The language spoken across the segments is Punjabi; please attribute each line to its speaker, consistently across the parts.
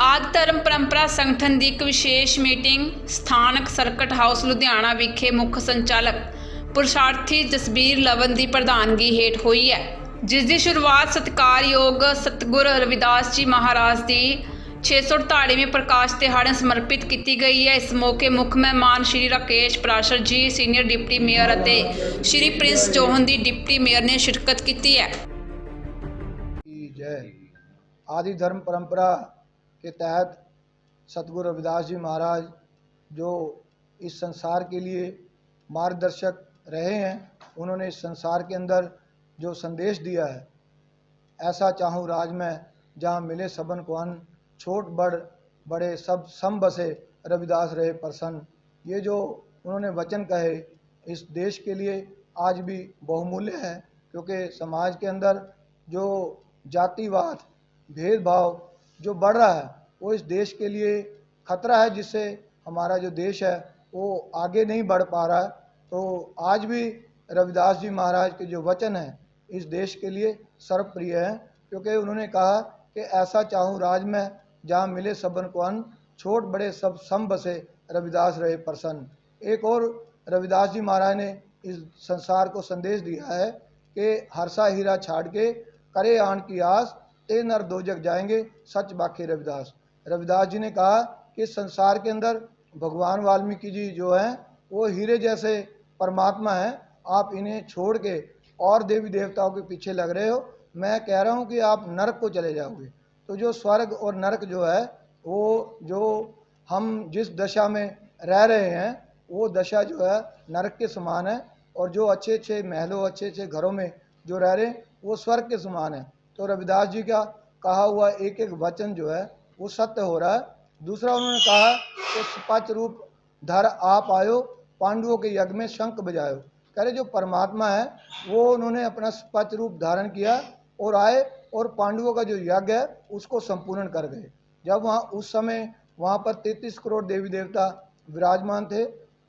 Speaker 1: ਆਦ ਧਰਮ ਪਰੰਪਰਾ ਸੰਗਠਨ ਦੀ ਇੱਕ ਵਿਸ਼ੇਸ਼ ਮੀਟਿੰਗ ਸਥਾਨਕ ਸਰਕਟ ਹਾਊਸ ਲੁਧਿਆਣਾ ਵਿਖੇ ਮੁੱਖ ਸੰਚਾਲਕ ਪੁਰਸ਼ਾਰਥੀ ਜਸਬੀਰ ਲਵਨ ਦੀ ਪ੍ਰਧਾਨਗੀ ਹੇਠ ਹੋਈ ਹੈ, ਜਿਸ ਦੀ ਸ਼ੁਰੂਆਤ ਸਤਕਾਰਯੋਗ ਸਤਗੁਰ ਰਵਿਦਾਸ ਜੀ ਮਹਾਰਾਜ ਦੀ 648ਵੇਂ ਪ੍ਰਕਾਸ਼ ਦਿਹਾੜੇ ਸਮਰਪਿਤ ਕੀਤੀ ਗਈ ਹੈ। ਇਸ ਮੌਕੇ ਮੁੱਖ ਮਹਿਮਾਨ ਸ਼੍ਰੀ ਰਾਕੇਸ਼ ਪ੍ਰਾਸ਼ਰ ਜੀ, ਸੀਨੀਅਰ ਡਿਪਟੀ ਮੇਅਰ ਅਤੇ ਸ਼੍ਰੀ ਪ੍ਰਿੰਸ ਜੋਹਨ ਦੀ ਡਿਪਟੀ ਮੇਅਰ ਨੇ ਸ਼ਿਰਕਤ ਕੀਤੀ ਹੈ।
Speaker 2: ਜੈ? ਧਰਮ ਪਰੰਪਰਾ के तहत सतगुरु रविदास जी महाराज जो इस संसार के लिए मार्गदर्शक रहे हैं, उन्होंने इस संसार के अंदर जो संदेश दिया है, ऐसा चाहूँ राज में जहाँ मिले सबन को अन्न, छोट बड़, बड़े सब, सम बसे रविदास रहे प्रसन्न। ये जो उन्होंने वचन कहे, इस देश के लिए आज भी बहुमूल्य है, क्योंकि समाज के अंदर जो जातिवाद, भेदभाव जो बढ़ रहा है, वो इस देश के लिए खतरा है, जिससे हमारा जो देश है, वो आगे नहीं बढ़ पा रहा है। तो आज भी रविदास जी महाराज के जो वचन हैं, इस देश के लिए सर्वप्रिय हैं, क्योंकि उन्होंने कहा कि ऐसा चाहूँ राज में, जहाँ मिले सबन को अन्न, छोट बड़े सब सम बसे रविदास रहे प्रसन्न। एक और रविदास जी महाराज ने इस संसार को संदेश दिया है कि हरसा हीरा छाड़ के, करे आन की आस ते नर दो जग जाएँगे, सच बाके रविदास। रविदास जी ने कहा कि संसार के अंदर भगवान वाल्मीकि जी जो हैं, वो हीरे जैसे परमात्मा हैं, आप इन्हें छोड़ के और देवी देवताओं के पीछे लग रहे हो। मैं कह रहा हूँ कि आप नरक को चले जाओगे। तो जो स्वर्ग और नरक जो है, वो जो हम जिस दशा में रह रहे हैं, वो दशा जो है, नरक के समान है। और जो अच्छे अच्छे महलों अच्छे अच्छे घरों में जो रह रहे हैं, वो स्वर्ग के समान है। तो रविदास जी का कहा हुआ एक एक वचन जो है, वो सत्य हो रहा है। दूसरा उन्होंने कहा कि सपच रूप धर आप आयो, पांडवों के यज्ञ में शंख बजायो। कह रहे, जो परमात्मा है, वो उन्होंने अपना स्पच रूप धारण किया और आए और पांडवों का जो यज्ञ है, उसको संपूर्ण कर गए। जब वहाँ, उस समय वहाँ पर तैतीस करोड़ देवी देवता विराजमान थे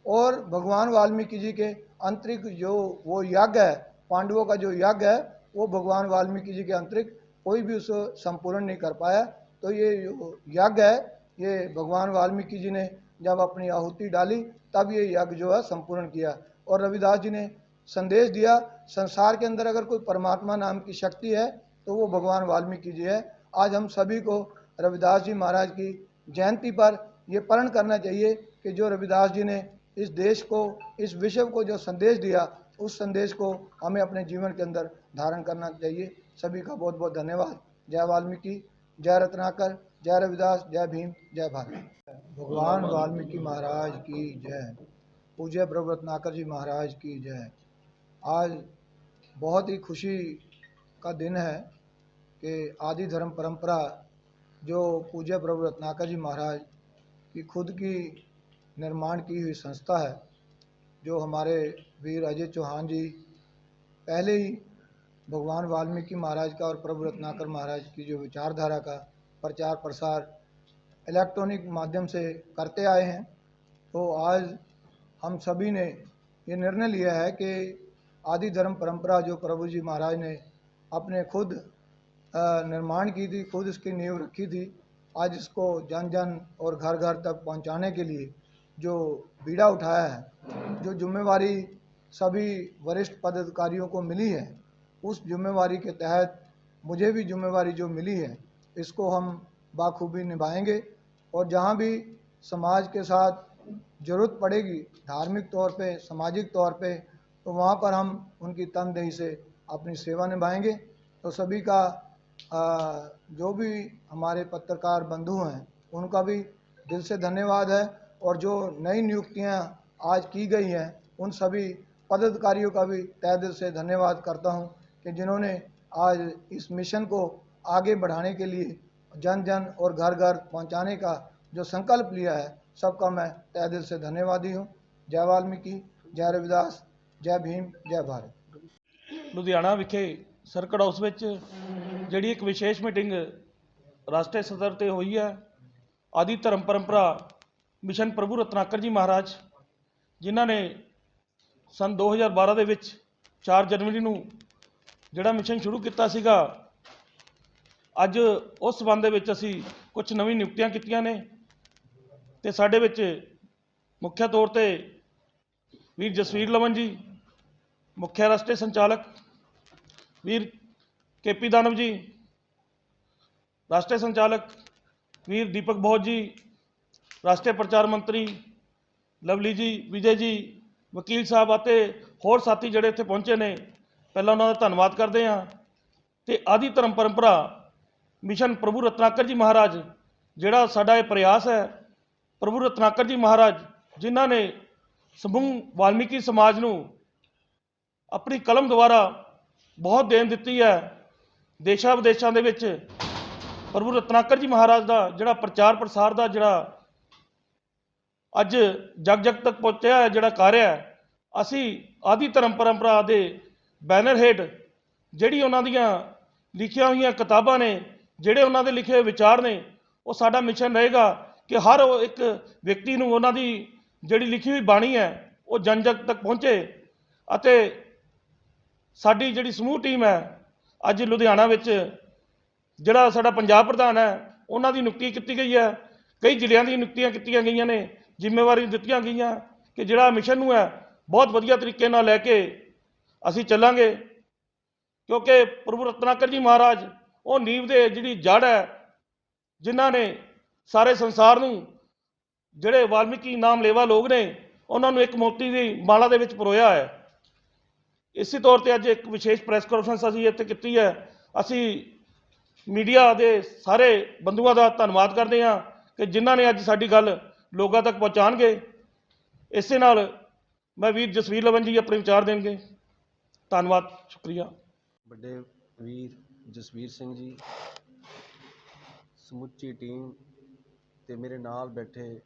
Speaker 2: और भगवान वाल्मीकि जी के अंतरिक जो वो यज्ञ है, पांडवों का जो यज्ञ है वो भगवान वाल्मीकि जी के अंतरिक कोई भी उसको संपूर्ण नहीं कर पाया। तो ये यज्ञ है, ये भगवान वाल्मीकि जी ने जब अपनी आहुति डाली, तब ये यज्ञ जो है संपूर्ण किया। और रविदास जी ने संदेश दिया, संसार के अंदर अगर कोई परमात्मा नाम की शक्ति है तो वो भगवान वाल्मीकि जी है। आज हम सभी को रविदास जी महाराज की जयंती पर ये प्रण करना चाहिए कि जो रविदास जी ने इस देश को, इस विश्व को जो संदेश दिया उस संदेश को हमें अपने जीवन के अंदर धारण करना चाहिए। सभी का बहुत बहुत धन्यवाद। जय वाल्मीकि, जय रत्नाकर, जय रविदास, जय भीम, जय भारत। भगवान वाल्मीकि महाराज की जय। पूज्य प्रभु रत्नाकर जी महाराज की जय। आज बहुत ही खुशी का दिन है कि आदि धर्म परंपरा जो पूज्य प्रभु रत्नाकर जी महाराज की खुद की निर्माण की हुई संस्था है, जो हमारे वीर अजय चौहान जी, पहले ही भगवान वाल्मीकि महाराज का और प्रभु रत्नाकर महाराज की जो विचारधारा का प्रचार प्रसार इलेक्ट्रॉनिक माध्यम से करते आए हैं तो आज हम सभी ने ये निर्णय लिया है कि आदि धर्म परंपरा जो प्रभु जी महाराज ने अपने खुद निर्माण की थी, खुद इसकी नींव रखी थी, आज इसको जन जन और घर घर तक पहुँचाने के लिए जो बीड़ा उठाया है, जो जिम्मेवारी सभी वरिष्ठ पदाधिकारियों को मिली है। उस जिम्मेवारी के तहत मुझे भी जिम्मेवारी जो मिली है इसको हम बाखूबी निभाएँगे और जहाँ भी समाज के साथ ज़रूरत पड़ेगी धार्मिक तौर पे सामाजिक तौर पे तो वहाँ पर हम उनकी तनदेही से अपनी सेवा निभाएँगे। तो सभी का आ, जो भी हमारे पत्रकार बंधु हैं उनका भी दिल से धन्यवाद है और जो नई नियुक्तियाँ आज की गई हैं उन सभी पदाधिकारियों का भी तय दिल से धन्यवाद करता हूँ कि जिन्होंने आज इस मिशन को आगे बढ़ाने के लिए जन जन और घर घर पहुंचाने का जो संकल्प लिया है सबका मैं तय दिल से धन्यवादी हूँ जय वाल्मीकि जय रविदास जय भीम जय भारत
Speaker 3: ਲੁਧਿਆਣਾ ਵਿਖੇ ਸਰਕਟ ਹਾਊਸ ਵਿੱਚ ਜਿਹੜੀ ਇੱਕ ਵਿਸ਼ੇਸ਼ ਮੀਟਿੰਗ ਰਾਸ਼ਟਰੀ ਸਤਰ ਤੇ ਹੋਈ ਹੈ ਆਦਿ ਧਰਮ ਪਰੰਪਰਾ ਮਿਸ਼ਨ ਪ੍ਰਭੂ ਰਤਨਾਕਰ ਜੀ ਮਹਾਰਾਜ ਜਿਨ੍ਹਾਂ ਨੇ ਸਨ 2012 ਦੇ ਵਿੱਚ 4 ਜਨਵਰੀ ਨੂੰ ਜਿਹੜਾ ਮਿਸ਼ਨ ਸ਼ੁਰੂ ਕੀਤਾ ਸੀਗਾ, ਅੱਜ ਉਸ ਸਬੰਧ ਦੇ ਵਿੱਚ ਅਸੀਂ ਕੁਝ ਨਵੀਂ ਨਿਯੁਕਤੀਆਂ ਕੀਤੀਆਂ ਨੇ ਤੇ ਸਾਡੇ ਵਿੱਚ ਮੁੱਖ ਤੌਰ ਤੇ ਵੀਰ ਜਸਵੀਰ ਲਵਨ ਜੀ ਮੁੱਖ ਰਾਸ਼ਟਰੀ ਸੰਚਾਲਕ ਵੀਰ ਕੇਪੀ ਦਾਨਵ ਜੀ ਰਾਸ਼ਟਰੀ ਸੰਚਾਲਕ ਵੀਰ ਦੀਪਕ ਬਹੁਤ ਜੀ ਰਾਸ਼ਟਰੀ ਪ੍ਰਚਾਰ ਮੰਤਰੀ ਲਵਲੀ ਜੀ, ਵਿਜੇ ਜੀ ਵਕੀਲ ਸਾਹਿਬ ਅਤੇ ਹੋਰ ਸਾਥੀ ਜਿਹੜੇ ਇੱਥੇ ਪਹੁੰਚੇ ਨੇ, ਪਹਿਲਾਂ ਉਹਨਾਂ ਦਾ ਧੰਨਵਾਦ ਕਰਦੇ ਹਾਂ। ਤੇ ਆਦੀ ਧਰਮ ਪਰੰਪਰਾ, ਮਿਸ਼ਨ ਪ੍ਰਭੂ ਰਤਨਾਕਰ ਜੀ ਮਹਾਰਾਜ, ਜਿਹੜਾ ਸਾਡਾ ਇਹ ਪ੍ਰਯਾਸ ਹੈ, ਪ੍ਰਭੂ ਰਤਨਾਕਰ ਜੀ ਮਹਾਰਾਜ, ਜਿਨ੍ਹਾਂ ਨੇ ਸਮੂਹ ਵਾਲਮੀਕੀ ਸਮਾਜ ਨੂੰ ਆਪਣੀ ਕਲਮ ਦੁਆਰਾ ਬਹੁਤ ਦੇਣ ਦਿੱਤੀ ਹੈ ਦੇਸ਼ਾਂ ਵਿਦੇਸ਼ਾਂ ਦੇ ਵਿੱਚ, ਪ੍ਰਭੂ ਰਤਨਾਕਰ ਜੀ ਮਹਾਰਾਜ ਦਾ ਜਿਹੜਾ ਪ੍ਰਚਾਰ ਪ੍ਰਸਾਰ ਦਾ ਜਿਹੜਾ ਅੱਜ ਜਗ ਜਗ ਤੱਕ ਪਹੁੰਚਿਆ ਹੈ, ਜਿਹੜਾ ਕਾਰਿਆ ਹੈ। ਅਸੀਂ ਆਦੀ ਧਰਮ ਪਰੰਪਰਾ ਦੇ ਬੈਨਰ ਹੇਠ ਜਿਹੜੀ ਉਹਨਾਂ ਦੀਆਂ ਲਿਖੀਆਂ ਹੋਈਆਂ ਕਿਤਾਬਾਂ ਨੇ, ਜਿਹੜੇ ਉਹਨਾਂ ਦੇ ਲਿਖੇ ਹੋਏ ਵਿਚਾਰ ਨੇ, ਉਹ ਸਾਡਾ ਮਿਸ਼ਨ ਰਹੇਗਾ ਕਿ ਹਰ ਇੱਕ ਵਿਅਕਤੀ ਨੂੰ ਉਹਨਾਂ ਦੀ ਜਿਹੜੀ ਲਿਖੀ ਹੋਈ ਬਾਣੀ ਹੈ, ਉਹ ਜਨ ਜਗ ਤੱਕ ਪਹੁੰਚੇ ਅਤੇ ਸਾਡੀ ਜਿਹੜੀ ਸਮੂਹ ਟੀਮ ਹੈ, ਅੱਜ ਲੁਧਿਆਣਾ ਵਿੱਚ ਜਿਹੜਾ ਸਾਡਾ ਪੰਜਾਬ ਪ੍ਰਧਾਨ ਹੈ, ਉਹਨਾਂ ਦੀ ਨਿਯੁਕਤੀ ਕੀਤੀ ਗਈ ਹੈ। ਕਈ ਜ਼ਿਲ੍ਹਿਆਂ ਦੀ ਨਿਯੁਕਤੀਆਂ ਕੀਤੀਆਂ ਗਈਆਂ ਨੇ ਜ਼ਿੰਮੇਵਾਰੀ ਦਿੱਤੀਆਂ ਗਈਆਂ ਕਿ ਜਿਹੜਾ ਮਿਸ਼ਨ ਨੂੰ ਹੈ, ਬਹੁਤ ਵਧੀਆ ਤਰੀਕੇ ਨਾਲ ਲੈ ਕੇ ਅਸੀਂ ਚੱਲਾਂਗੇ। ਕਿਉਂਕਿ ਪ੍ਰਭੂ ਰਤਨਾਕਰ ਜੀ ਮਹਾਰਾਜ, ਉਹ ਨੀਂਵ ਦੇ ਜਿਹੜੀ ਜੜ ਹੈ, ਜਿਨ੍ਹਾਂ ਨੇ ਸਾਰੇ ਸੰਸਾਰ ਨੂੰ, ਜਿਹੜੇ ਵਾਲਮੀਕੀ ਨਾਮ ਲੇਵਾ ਲੋਕ ਨੇ, ਉਹਨਾਂ ਨੂੰ ਇੱਕ ਮੋਤੀ ਦੀ ਮਾਲਾ ਦੇ ਵਿੱਚ ਪਰੋਇਆ ਹੈ। ਇਸੇ ਤੌਰ ਤੇ ਅੱਜ ਇੱਕ ਵਿਸ਼ੇਸ਼ ਪ੍ਰੈਸ ਕਾਨਫਰੰਸ ਅਸੀਂ ਇੱਥੇ ਕੀਤੀ ਹੈ। ਅਸੀਂ ਮੀਡੀਆ ਦੇ ਸਾਰੇ ਬੰਧੂਆਂ ਦਾ ਧੰਨਵਾਦ ਕਰਦੇ ਹਾਂ ਕਿ ਜਿਨ੍ਹਾਂ ਨੇ ਅੱਜ ਸਾਡੀ ਗੱਲ ਲੋਕਾਂ ਤੱਕ ਪਹੁੰਚਾਣਗੇ। ਇਸੇ ਨਾਲ ਮੈਂ ਵੀਰ ਜਸਵੀਰ ਲਵਨ ਜੀ ਆਪਣੇ ਵਿਚਾਰ ਦੇਣਗੇ। ਧੰਨਵਾਦ, ਸ਼ੁਕਰੀਆ।
Speaker 4: ਵੱਡੇ ਵੀਰ ਜਸਵੀਰ ਸਿੰਘ ਜੀ, ਸਮੁੱਚੀ ਟੀਮ ਤੇ ਮੇਰੇ ਨਾਲ ਬੈਠੇ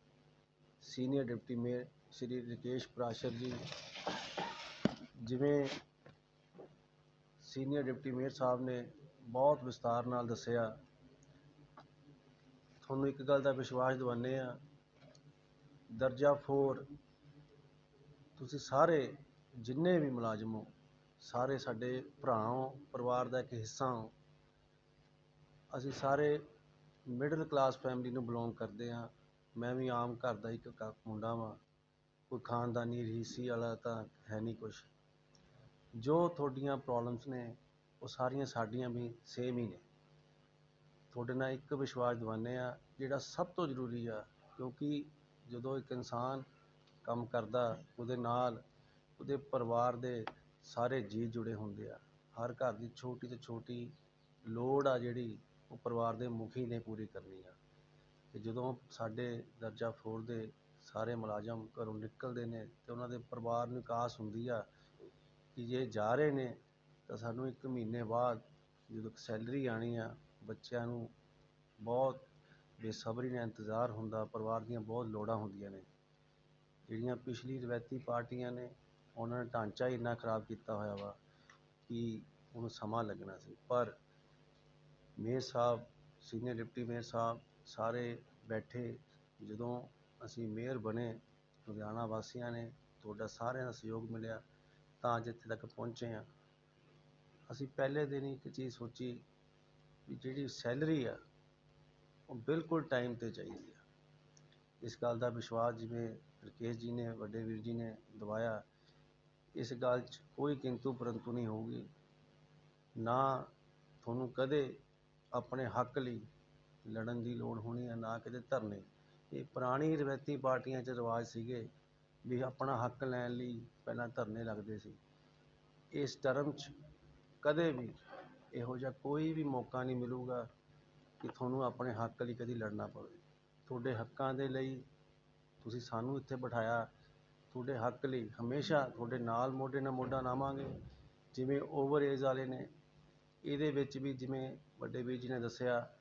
Speaker 4: senior deputy mayor Shri Rakesh Prashar ji, ਜਿਵੇਂ ਸੀਨੀਅਰ ਡਿਪਟੀ ਮੇਅਰ ਸਾਹਿਬ ਨੇ ਬਹੁਤ ਵਿਸਤਾਰ ਨਾਲ ਦੱਸਿਆ। ਤੁਹਾਨੂੰ ਇੱਕ ਗੱਲ ਦਾ ਵਿਸ਼ਵਾਸ ਦਿਵਾਉਂਦੇ ਆ ਦਰਜਾ ਫੋਰ। ਤੁਸੀਂ ਸਾਰੇ ਜਿੰਨੇ ਵੀ ਮੁਲਾਜ਼ਮ ਹੋ, ਸਾਰੇ ਸਾਡੇ ਭਰਾ ਹੋ, ਪਰਿਵਾਰ ਦਾ ਇੱਕ ਹਿੱਸਾ ਹੋ, ਅਸੀਂ ਸਾਰੇ ਮਿਡਲ ਕਲਾਸ ਫੈਮਿਲੀ ਨੂੰ ਬਿਲੋਂਗ ਕਰਦੇ ਹਾਂ। ਮੈਂ ਵੀ ਆਮ ਘਰ ਦਾ ਇੱਕ ਮੁੰਡਾ ਵਾਂ। ਕੋਈ ਖਾਨਦਾਨੀ ਰੀਸੀ ਵਾਲਾ ਤਾਂ ਹੈ ਨਹੀਂ ਕੁਛ। ਜੋ ਤੁਹਾਡੀਆਂ ਪ੍ਰੋਬਲਮਸ ਨੇ, ਉਹ ਸਾਰੀਆਂ ਸਾਡੀਆਂ ਵੀ ਸੇਮ ਹੀ ਨੇ। ਤੁਹਾਡੇ ਨਾਲ ਇੱਕ ਵਿਸ਼ਵਾਸ ਦਿਵਾਉਂਦੇ ਆ ਜਿਹੜਾ ਸਭ ਤੋਂ ਜ਼ਰੂਰੀ ਆ, ਕਿਉਂਕਿ ਜਦੋਂ ਇੱਕ ਇਨਸਾਨ ਕੰਮ ਕਰਦਾ, ਉਹਦੇ ਨਾਲ ਉਹਦੇ ਪਰਿਵਾਰ ਦੇ ਸਾਰੇ ਜੀਅ ਜੁੜੇ ਹੁੰਦੇ ਆ। ਹਰ ਘਰ ਦੀ ਛੋਟੀ ਤੋਂ ਛੋਟੀ ਲੋੜ ਆ ਜਿਹੜੀ ਉਹ ਪਰਿਵਾਰ ਦੇ ਮੁਖੀ ਨੇ ਪੂਰੀ ਕਰਨੀ ਆ। ਅਤੇ ਜਦੋਂ ਸਾਡੇ ਦਰਜਾ 4 ਦੇ ਸਾਰੇ ਮੁਲਾਜ਼ਮ ਘਰੋਂ ਨਿਕਲਦੇ ਨੇ ਅਤੇ ਉਹਨਾਂ ਦੇ ਪਰਿਵਾਰ ਨੂੰ ਆਸ ਹੁੰਦੀ ਆ ਕਿ ਜੇ ਜਾ ਰਹੇ ਨੇ, ਤਾਂ ਸਾਨੂੰ ਇੱਕ ਮਹੀਨੇ ਬਾਅਦ ਜਦੋਂ ਸੈਲਰੀ ਆਉਣੀ ਆ, ਬੱਚਿਆਂ ਨੂੰ ਬਹੁਤ ਬੇਸਬਰੀ ਨਾਲ ਇੰਤਜ਼ਾਰ ਹੁੰਦਾ, ਪਰਿਵਾਰ ਦੀਆਂ ਬਹੁਤ ਲੋੜਾਂ ਹੁੰਦੀਆਂ ਨੇ। ਜਿਹੜੀਆਂ ਪਿਛਲੀ ਰਵਾਇਤੀ ਪਾਰਟੀਆਂ ਨੇ, ਉਹਨਾਂ ਨੇ ਢਾਂਚਾ ਹੀ ਇੰਨਾ ਖਰਾਬ ਕੀਤਾ ਹੋਇਆ ਵਾ ਕਿ ਉਹਨੂੰ ਸਮਾਂ ਲੱਗਣਾ ਸੀ। ਪਰ ਮੇਅਰ ਸਾਹਿਬ, ਸੀਨੀਅਰ ਡਿਪਟੀ ਮੇਅਰ ਸਾਹਿਬ ਸਾਰੇ ਬੈਠੇ, ਜਦੋਂ ਅਸੀਂ ਮੇਅਰ ਬਣੇ, ਲੁਧਿਆਣਾ ਵਾਸੀਆਂ ਨੇ ਤੁਹਾਡਾ ਸਾਰਿਆਂ ਦਾ ਸਹਿਯੋਗ ਮਿਲਿਆ, ਤਾਂ ਅੱਜ ਇੱਥੇ ਤੱਕ ਪਹੁੰਚੇ ਆ ਅਸੀਂ ਪਹਿਲੇ ਦਿਨ ਹੀ ਇੱਕ ਚੀਜ਼ ਸੋਚੀ ਵੀ ਜਿਹੜੀ ਸੈਲਰੀ ਆ ਉਹ ਬਿਲਕੁਲ ਟਾਈਮ ਤੇ ਚਾਹੀਦੀ ਆ। ਇਸ ਗੱਲ ਦਾ ਵਿਸ਼ਵਾਸ ਜਿਵੇਂ ਰਕੇਸ਼ ਜੀ ਨੇ, ਵੱਡੇ ਵੀਰ ਜੀ ਨੇ ਦਵਾਇਆ, ਇਸ ਗੱਲ 'ਚ ਕੋਈ ਕਿੰਤੂ ਪਰੰਤੂ ਨਹੀਂ ਹੋਊਗੀ। ਨਾ ਤੁਹਾਨੂੰ ਕਦੇ ਆਪਣੇ ਹੱਕ ਲਈ ਲੜਨ ਦੀ ਲੋੜ ਹੋਣੀ ਹੈ ਨਾ ਕਿਤੇ ਧਰਨੇ। ਇਹ ਪੁਰਾਣੀ ਰਵਾਇਤੀ ਪਾਰਟੀਆਂ 'ਚ ਰਿਵਾਜ ਸੀਗੇ ਵੀ ਆਪਣਾ ਹੱਕ ਲੈਣ ਲਈ ਪਹਿਲਾਂ ਧਰਨੇ ਲੱਗਦੇ ਸੀ। ਇਸ ਟਰਮ 'ਚ ਕਦੇ ਵੀ ਇਹੋ ਜਿਹਾ ਕੋਈ ਵੀ ਮੌਕਾ ਨਹੀਂ ਮਿਲੂਗਾ ਕਿ ਤੁਹਾਨੂੰ ਆਪਣੇ ਹੱਕ ਲਈ ਕਦੀ ਲੜਨਾ ਪਵੇ। ਤੁਹਾਡੇ ਹੱਕਾਂ ਦੇ ਲਈ ਤੁਸੀਂ ਸਾਨੂੰ ਇੱਥੇ ਬਿਠਾਇਆ। ਤੁਹਾਡੇ ਹੱਕ ਲਈ ਹਮੇਸ਼ਾ ਤੁਹਾਡੇ ਨਾਲ ਮੋਢੇ ਨਾਲ ਮੋਢਾ ਲਾਵਾਂਗੇ। ਜਿਵੇਂ ਓਵਰ ਏਜ ਵਾਲੇ ਨੇ, ਇਹਦੇ ਵਿੱਚ ਵੀ ਜਿਵੇਂ ਵੱਡੇ ਵੀਰ ਜੀ ਨੇ ਦੱਸਿਆ,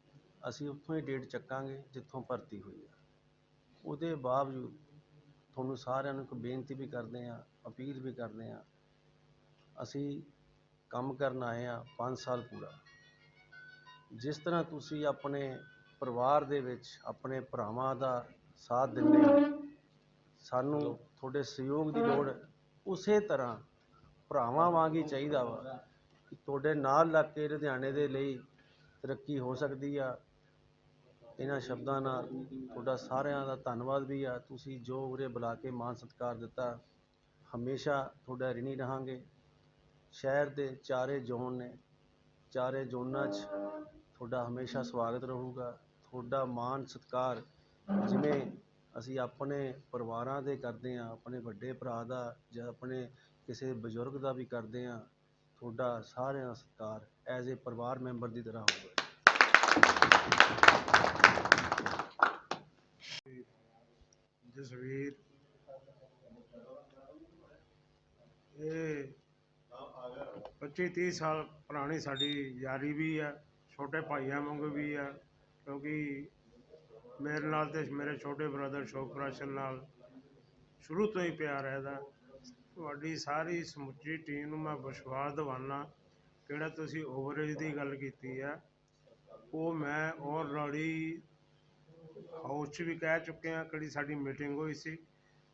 Speaker 4: ਅਸੀਂ ਉੱਥੋਂ ਹੀ ਡੇਟ ਚੱਕਾਂਗੇ ਜਿੱਥੋਂ ਭਰਤੀ ਹੋਈ ਆ। ਉਹਦੇ ਬਾਵਜੂਦ ਤੁਹਾਨੂੰ ਸਾਰਿਆਂ ਨੂੰ ਇੱਕ ਬੇਨਤੀ ਵੀ ਕਰਦੇ ਹਾਂ, ਅਪੀਲ ਵੀ ਕਰਦੇ ਹਾਂ, ਅਸੀਂ ਕੰਮ ਕਰਨ ਆਏ ਆ 5 ਸਾਲ ਪੂਰਾ। ਜਿਸ ਤਰ੍ਹਾਂ ਤੁਸੀਂ ਆਪਣੇ ਪਰਿਵਾਰ ਦੇ ਵਿੱਚ ਆਪਣੇ ਭਰਾਵਾਂ ਦਾ ਸਾਥ ਦਿੰਦੇ ਹੋ, ਸਾਨੂੰ ਤੁਹਾਡੇ ਸਹਿਯੋਗ ਦੀ ਲੋੜ ਹੈ। ਉਸੇ ਤਰ੍ਹਾਂ ਭਰਾਵਾਂ ਵਾਂਗ ਹੀ ਚਾਹੀਦਾ ਵਾ ਕਿ ਤੁਹਾਡੇ ਨਾਲ ਲੱਗ ਕੇ ਲੁਧਿਆਣੇ ਦੇ ਲਈ ਤਰੱਕੀ ਹੋ ਸਕਦੀ ਆ ਇਹਨਾਂ ਸ਼ਬਦਾਂ ਨਾਲ ਤੁਹਾਡਾ ਸਾਰਿਆਂ ਦਾ ਧੰਨਵਾਦ ਵੀ ਆ ਤੁਸੀਂ ਜੋ ਉਰੇ ਬੁਲਾ ਕੇ ਮਾਣ ਸਤਿਕਾਰ ਦਿੱਤਾ, ਹਮੇਸ਼ਾ ਤੁਹਾਡਾ ਰਿਣੀ ਰਹਾਂਗੇ ਸ਼ਹਿਰ ਦੇ ਚਾਰੇ ਜ਼ੋਨ ਨੇ ਚਾਰੇ ਜ਼ੋਨਾਂ 'ਚ ਤੁਹਾਡਾ ਹਮੇਸ਼ਾ ਸਵਾਗਤ ਰਹੂਗਾ। ਤੁਹਾਡਾ ਮਾਣ ਸਤਿਕਾਰ ਜਿਵੇਂ ਅਸੀਂ ਆਪਣੇ ਪਰਿਵਾਰਾਂ ਦੇ ਕਰਦੇ ਹਾਂ, ਆਪਣੇ ਵੱਡੇ ਭਰਾ ਦਾ ਜਾਂ ਆਪਣੇ ਕਿਸੇ ਬਜ਼ੁਰਗ ਦਾ ਵੀ ਕਰਦੇ ਹਾਂ, ਤੁਹਾਡਾ ਸਾਰਿਆਂ ਦਾ ਸਤਿਕਾਰ ਐਜ਼ ਏ ਪਰਿਵਾਰ ਮੈਂਬਰ ਦੀ ਤਰ੍ਹਾਂ ਹੋਊਗਾ।
Speaker 5: ਜਸਵੀਰ, ਇਹ 25 30 ਸਾਲ ਪੁਰਾਣੀ ਸਾਡੀ ਯਾਰੀ ਵੀ ਹੈ ਛੋਟੇ ਭਾਈਆਂ ਵਾਂਗੂ ਵੀ ਹੈ ਕਿਉਂਕਿ ਮੇਰੇ ਨਾਲ ਤੇ ਮੇਰੇ ਛੋਟੇ ਬ੍ਰਦਰ ਸ਼ੋਕ ਪ੍ਰਾਸ਼ਨ ਨਾਲ ਸ਼ੁਰੂ ਤੋਂ ਹੀ ਪਿਆਰ ਹੈਦਾ ਤੁਹਾਡੀ ਸਾਰੀ ਸਮੁੱਚੀ ਟੀਮ ਨੂੰ ਮੈਂ ਵਿਸ਼ਵਾਸ ਦਿਵਾਨਾ ਕਿਹੜਾ ਤੁਸੀਂ ਓਵਰੇਜ ਦੀ ਗੱਲ ਕੀਤੀ ਹੈ ਉਹ ਮੈਂ ਆਲਰੇਡੀ ਹਾਊਸ 'ਚ ਵੀ ਕਹਿ ਚੁੱਕੇ ਹਾਂ ਕਿਹੜੀ ਸਾਡੀ ਮੀਟਿੰਗ ਹੋਈ ਸੀ।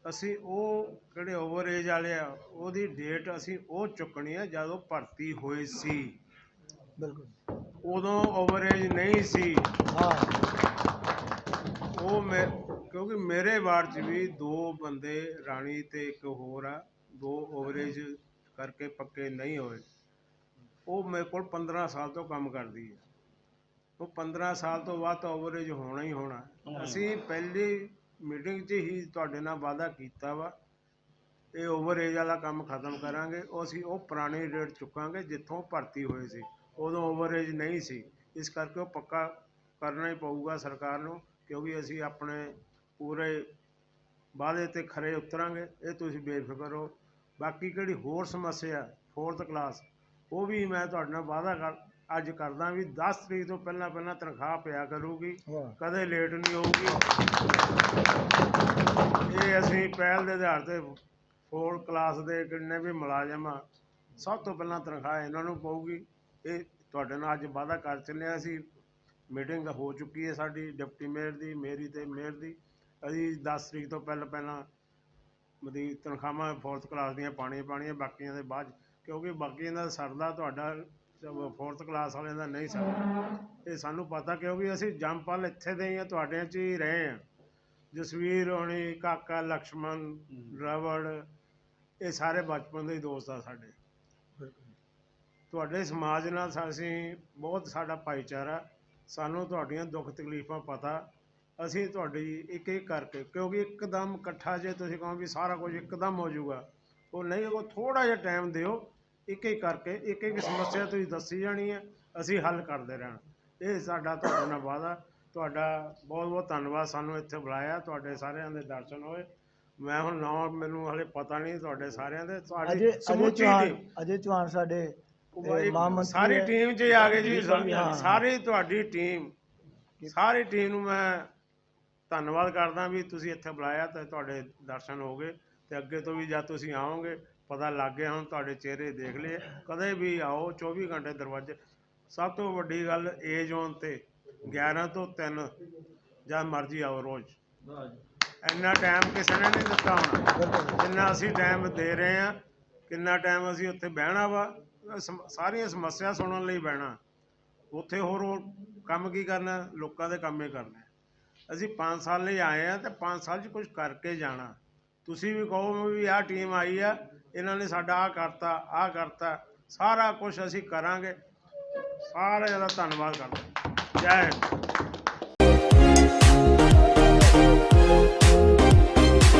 Speaker 5: ਅਸੀਂ ਉਹ ਜਿਹੜੇ ਓਵਰ ਏਜ ਵਾਲੇ ਆ ਉਹਦੀ ਡੇਟ ਅਸੀਂ ਉਹ ਚੁੱਕਣੀ ਆ ਉਹ ਭਰਤੀ ਹੋਏ ਸੀ।
Speaker 2: ਬਿਲਕੁਲ।
Speaker 5: ਉਦੋਂ ਓਵਰ ਏਜ ਨਹੀਂ ਸੀ।
Speaker 2: ਹਾਂ।
Speaker 5: ਉਹ ਮੈਂ ਕਿਉਂਕਿ ਮੇਰੇ ਵਾਰਡ 'ਚ ਵੀ ਦੋ ਬੰਦੇ ਰਾਣੀ ਤੇ ਇੱਕ ਹੋਰ ਆ ਦੋ ਓਵਰੇਜ ਕਰਕੇ ਪੱਕੇ ਨਹੀਂ ਹੋਏ। ਉਹ ਮੇਰੇ ਕੋਲ 15 ਸਾਲ ਤੋਂ ਕੰਮ ਕਰਦੀ ਹੈ ਉਹ 15 ਸਾਲ ਤੋਂ ਬਾਅਦ ਤਾਂ ਓਵਰੇਜ ਹੋਣਾ ਹੀ ਹੋਣਾ। ਅਸੀਂ ਪਹਿਲੀ ਮੀਟਿੰਗ 'ਚ ਹੀ ਤੁਹਾਡੇ ਨਾਲ ਵਾਅਦਾ ਕੀਤਾ ਵਾ ਇਹ ਓਵਰੇਜ ਵਾਲਾ ਕੰਮ ਖਤਮ ਕਰਾਂਗੇ। ਉਹ ਅਸੀਂ, ਉਹ ਪੁਰਾਣੀ ਰੇਟ ਚੁੱਕਾਂਗੇ ਜਿੱਥੋਂ ਭਰਤੀ ਹੋਏ ਸੀ। ਉਦੋਂ ਓਵਰੇਜ ਨਹੀਂ ਸੀ। ਇਸ ਕਰਕੇ ਉਹ ਪੱਕਾ ਕਰਨਾ ਹੀ ਪਊਗਾ ਸਰਕਾਰ ਨੂੰ, ਕਿਉਂਕਿ ਅਸੀਂ ਆਪਣੇ ਪੂਰੇ ਵਾਅਦੇ ਤੇ ਖਰੇ ਉਤਰਾਂਗੇ। ਇਹ ਤੁਸੀਂ ਬੇਫਿਕਰ ਹੋ ਬਾਕੀ ਕਿਹੜੀ ਹੋਰ ਸਮੱਸਿਆ ਫੋਰਥ ਕਲਾਸ ਉਹ ਵੀ ਮੈਂ ਤੁਹਾਡੇ ਨਾਲ ਵਾਅਦਾ ਕਰ ਅੱਜ ਕਰਦਾ ਵੀ 10 ਤਰੀਕ ਤੋਂ ਪਹਿਲਾਂ ਪਹਿਲਾਂ ਤਨਖਾਹ ਪਿਆ ਕਰੂਗੀ ਕਦੇ ਲੇਟ ਨਹੀਂ ਹੋਊਗੀ। ਇਹ ਅਸੀਂ ਪਹਿਲ ਦੇ ਆਧਾਰ ਤੇ ਫੋਰ ਕਲਾਸ ਦੇ ਕਿੰਨੇ ਵੀ ਮੁਲਾਜ਼ਮ ਆ ਸਭ ਤੋਂ ਪਹਿਲਾਂ ਤਨਖਾਹ ਇਹਨਾਂ ਨੂੰ ਪਊਗੀ। ਇਹ ਤੁਹਾਡੇ ਨਾਲ ਅੱਜ ਵਾਅਦਾ ਕਰ ਚੱਲਿਆ ਅਸੀਂ ਮੀਟਿੰਗ ਹੋ ਚੁੱਕੀ ਹੈ ਸਾਡੀ ਡਿਪਟੀ ਮੇਅਰ ਦੀ ਮੇਰੀ ਤੇ ਮੇਅਰ ਦੀ। ਅਸੀਂ 10 ਤਰੀਕ ਤੋਂ ਪਹਿਲਾਂ ਪਹਿਲਾਂ ਮਦੀ ਤਨਖਾਹਾਂ ਫੋਰਥ ਕਲਾਸ ਦੀਆਂ ਪਾਣੀਆਂ ਪਾਣੀਆਂ ਬਾਕੀਆਂ ਦੇ ਬਾਅਦ। ਕਿਉਂਕਿ ਬਾਕੀਆਂ ਦਾ ਸਰਦਾ ਤੁਹਾਡਾ ਫੋਰਥ ਕਲਾਸ ਵਾਲਿਆਂ ਦਾ ਨਹੀਂ ਸਰਦਾ ਇਹ ਸਾਨੂੰ ਪਤਾ ਕਿਉਂਕਿ ਅਸੀਂ ਜੰਪਲ ਇੱਥੇ ਦੇ ਹੀ ਆ ਤੁਹਾਡਿਆਂ 'ਚ ਹੀ ਰਹੇ ਆ ਜਸਵੀਰ ਹੋਣੀ ਕਾਕਾ ਲਕਸ਼ਮਣ ਰਵੜ ਇਹ ਸਾਰੇ ਬਚਪਨ ਦੇ ਹੀ ਦੋਸਤ ਆ ਸਾਡੇ। ਤੁਹਾਡੇ ਸਮਾਜ ਨਾਲ ਅਸੀਂ ਬਹੁਤ ਸਾਡਾ ਭਾਈਚਾਰਾ ਸਾਨੂੰ ਤੁਹਾਡੀਆਂ ਦੁੱਖ ਤਕਲੀਫਾਂ ਪਤਾ। ਅਸੀਂ ਤੁਹਾਡੀ ਇੱਕ ਇੱਕ ਕਰਕੇ ਕਿਉਂਕਿ ਇੱਕਦਮ ਇਕੱਠਾ ਜੇ ਤੁਸੀਂ ਕਹੋ ਵੀ ਸਾਰਾ ਕੁਝ ਇੱਕਦਮ ਹੋ ਜਾਊਗਾ ਉਹ ਨਹੀਂ ਉਹ ਥੋੜਾ ਜਿਹਾ ਟਾਈਮ ਦਿਓ ਇੱਕ ਇੱਕ ਕਰਕੇ ਇੱਕ ਇੱਕ ਸਮੱਸਿਆ ਤੁਸੀਂ ਦੱਸੀ ਜਾਣੀ ਹੈ ਅਸੀਂ ਹੱਲ ਕਰਦੇ ਰਹਿਣਾ। ਇਹ ਸਾਡਾ ਤੁਹਾਡੇ ਨਾਲ ਵਾਅਦਾ। ਤੁਹਾਡਾ ਬਹੁਤ ਬਹੁਤ ਧੰਨਵਾਦ ਸਾਨੂੰ ਇੱਥੇ ਬੁਲਾਇਆ। ਤੁਹਾਡੇ ਸਾਰਿਆਂ ਦੇ ਦਰਸ਼ਨ ਹੋਏ। ਮੈਂ ਹੁਣ ਨਾ ਮੈਨੂੰ ਹਲੇ ਪਤਾ ਨਹੀਂ ਤੁਹਾਡੇ ਸਾਰਿਆਂ ਦੇ। ਤੁਹਾਡੀ ਸਮੁੱਚੀ ਟੀਮ
Speaker 2: ਅਜੇ
Speaker 5: ਚੌਹਾਨ
Speaker 2: ਸਾਡੇ
Speaker 5: ਸਾਰੀ ਟੀਮ ਜੇ ਆ ਗਏ ਜੀ ਸਾਰੀ ਤੁਹਾਡੀ ਟੀਮ ਸਾਰੀ ਟੀਮ ਨੂੰ ਮੈਂ ਧੰਨਵਾਦ ਕਰਦਾ ਵੀ ਤੁਸੀਂ ਇੱਥੇ ਬੁਲਾਇਆ ਤੇ ਤੁਹਾਡੇ ਦਰਸ਼ਨ ਹੋ ਗਏ ਤੇ ਅੱਗੇ ਤੋਂ ਵੀ ਜਦ ਤੁਸੀਂ ਆਓਗੇ। ਪਤਾ ਲੱਗ ਗਿਆ ਹੁਣ ਤੁਹਾਡੇ ਚਿਹਰੇ ਦੇਖ ਲਏ। ਕਦੇ ਵੀ ਆਓ 24 ਘੰਟੇ ਦਰਵਾਜ਼ੇ। ਸਭ ਤੋਂ ਵੱਡੀ ਗੱਲ ਏਜ ਹੋਣ ਤੇ 11 ਤੋਂ 3 ਜਾਂ ਮਰਜ਼ੀ ਆਓ ਰੋਜ਼। ਇੰਨਾ ਟਾਈਮ ਕਿਸੇ ਨੇ ਨਹੀਂ ਦਿੱਤਾ ਹੋਣਾ। ਜਿੰਨਾ ਅਸੀਂ ਟਾਈਮ ਦੇ ਰਹੇ ਆ ਕਿੰਨਾ ਟਾਈਮ ਅਸੀਂ ਉੱਥੇ ਬਹਿਣਾ ਵਾ ਸਾਰੀਆਂ ਸਮੱਸਿਆ ਸੁਣਨ ਲਈ ਬਹਿਣਾ। ਉੱਥੇ ਹੋਰ ਕੰਮ ਕੀ ਕਰਨਾ? ਲੋਕਾਂ ਦੇ ਕੰਮੇ ਕਰਨਾ। ਅਸੀਂ 5 ਸਾਲ ਲਈ ਆਏ ਆ ਤੇ 5 ਸਾਲ 'ਚ ਕੁਝ ਕਰਕੇ ਜਾਣਾ। ਤੁਸੀਂ ਵੀ ਕਹੋ ਵੀ ਆਹ ਟੀਮ ਆਈ ਆ ਇਹਨਾਂ ਨੇ ਸਾਡਾ ਆ ਕਰਤਾ ਆ ਕਰਤਾ, ਸਾਰਾ ਕੁਝ ਅਸੀਂ ਕਰਾਂਗੇ। ਸਾਰਿਆਂ ਦਾ ਧੰਨਵਾਦ ਕਰਦਾ ਜੈ ਹਿੰਦ।